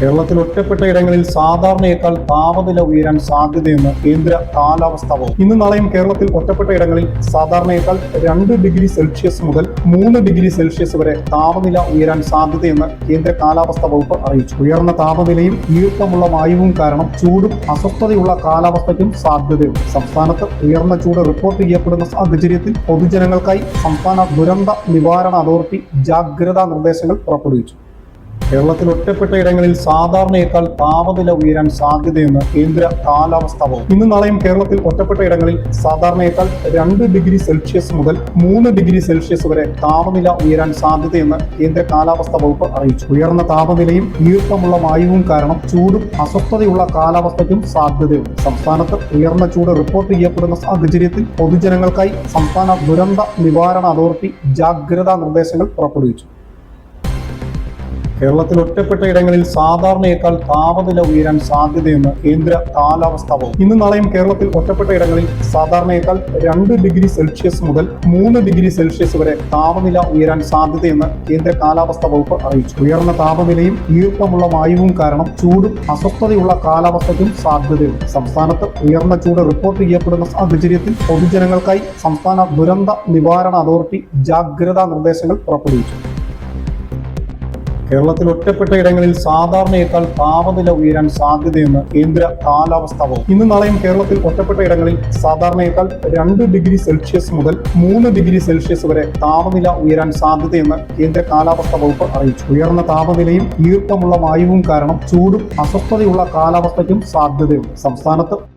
കേരളത്തിൽ ഒറ്റപ്പെട്ട ഇടങ്ങളിൽ സാധാരണയേക്കാൾ താപനില ഉയരാൻ സാധ്യതയെന്ന് കേന്ദ്ര കാലാവസ്ഥാ വകുപ്പ്. ഇന്ന് നാളെയും കേരളത്തിൽ ഒറ്റപ്പെട്ട ഇടങ്ങളിൽ സാധാരണയേക്കാൾ രണ്ട് ഡിഗ്രി സെൽഷ്യസ് മുതൽ മൂന്ന് ഡിഗ്രി സെൽഷ്യസ് വരെ താപനില ഉയരാൻ സാധ്യതയെന്ന് കേന്ദ്ര കാലാവസ്ഥാ വകുപ്പ് അറിയിച്ചു. ഉയർന്ന താപനിലയും ഈർപ്പമുള്ള വായുവും കാരണം ചൂടും അസ്വസ്ഥതയുള്ള കാലാവസ്ഥയ്ക്കും സാധ്യതയുണ്ട്. സംസ്ഥാനത്ത് ഉയർന്ന ചൂട് റിപ്പോർട്ട് ചെയ്യപ്പെടുന്ന സാഹചര്യത്തിൽ പൊതുജനങ്ങൾക്കായി സംസ്ഥാന ദുരന്ത നിവാരണ അതോറിറ്റി ജാഗ്രതാ നിർദ്ദേശങ്ങൾ പുറപ്പെടുവിച്ചു. കേരളത്തിൽ ഒറ്റപ്പെട്ട ഇടങ്ങളിൽ സാധാരണയേക്കാൾ താപനില ഉയരാൻ സാധ്യതയെന്ന് കേന്ദ്ര കാലാവസ്ഥാ വകുപ്പ്. ഇന്ന് നാളെയും കേരളത്തിൽ ഒറ്റപ്പെട്ട ഇടങ്ങളിൽ സാധാരണയേക്കാൾ രണ്ട് ഡിഗ്രി സെൽഷ്യസ് മുതൽ മൂന്ന് ഡിഗ്രി സെൽഷ്യസ് വരെ താപനില ഉയരാൻ സാധ്യതയെന്ന് കേന്ദ്ര കാലാവസ്ഥാ വകുപ്പ് അറിയിച്ചു. ഉയർന്ന താപനിലയും ഈർപ്പമുള്ള വായുവും കാരണം ചൂടും അസ്വസ്ഥതയുള്ള കാലാവസ്ഥയ്ക്കും സാധ്യതയുണ്ട്. സംസ്ഥാനത്ത് ഉയർന്ന ചൂട് റിപ്പോർട്ട് ചെയ്യപ്പെടുന്ന സാഹചര്യത്തിൽ പൊതുജനങ്ങൾക്കായി സംസ്ഥാന ദുരന്ത നിവാരണ അതോറിറ്റി ജാഗ്രതാ നിർദ്ദേശങ്ങൾ പുറപ്പെടുവിച്ചു. കേരളത്തിൽ ഒറ്റപ്പെട്ട ഇടങ്ങളിൽ സാധാരണയേക്കാൾ താപനില ഉയരാൻ സാധ്യതയെന്ന് കേന്ദ്ര കാലാവസ്ഥാ വകുപ്പ്. ഇന്ന് നാളെയും കേരളത്തിൽ ഒറ്റപ്പെട്ട ഇടങ്ങളിൽ സാധാരണയേക്കാൾ രണ്ട് ഡിഗ്രി സെൽഷ്യസ് മുതൽ മൂന്ന് ഡിഗ്രി സെൽഷ്യസ് വരെ താപനില ഉയരാൻ സാധ്യതയെന്ന് കേന്ദ്ര കാലാവസ്ഥാ വകുപ്പ് അറിയിച്ചു. ഉയർന്ന താപനിലയും ഈർപ്പമുള്ള വായുവും കാരണം ചൂടും അസ്വസ്ഥതയുള്ള കാലാവസ്ഥയ്ക്കും സാധ്യതയുണ്ട്. സംസ്ഥാനത്ത് ഉയർന്ന ചൂട് റിപ്പോർട്ട് ചെയ്യപ്പെടുന്ന സാഹചര്യത്തിൽ പൊതുജനങ്ങൾക്കായി സംസ്ഥാന ദുരന്ത നിവാരണ അതോറിറ്റി ജാഗ്രതാ നിർദ്ദേശങ്ങൾ പുറപ്പെടുവിച്ചു. കേരളത്തിൽ ഒറ്റപ്പെട്ട ഇടങ്ങളിൽ സാധാരണയേക്കാൾ താപനില ഉയരാൻ സാധ്യതയെന്ന് കേന്ദ്ര കാലാവസ്ഥാ വകുപ്പ്. ഇന്ന് നാളെയും കേരളത്തിൽ ഒറ്റപ്പെട്ട ഇടങ്ങളിൽ സാധാരണയേക്കാൾ രണ്ട് ഡിഗ്രി സെൽഷ്യസ് മുതൽ മൂന്ന് ഡിഗ്രി സെൽഷ്യസ് വരെ താപനില ഉയരാൻ സാധ്യതയെന്ന് കേന്ദ്ര കാലാവസ്ഥാ വകുപ്പ് അറിയിച്ചു. ഉയർന്ന താപനിലയും ഈർപ്പമുള്ള വായുവും കാരണം ചൂടും അസ്വസ്ഥതയുള്ള കാലാവസ്ഥയ്ക്കും സാധ്യതയുണ്ട്. സംസ്ഥാനത്ത്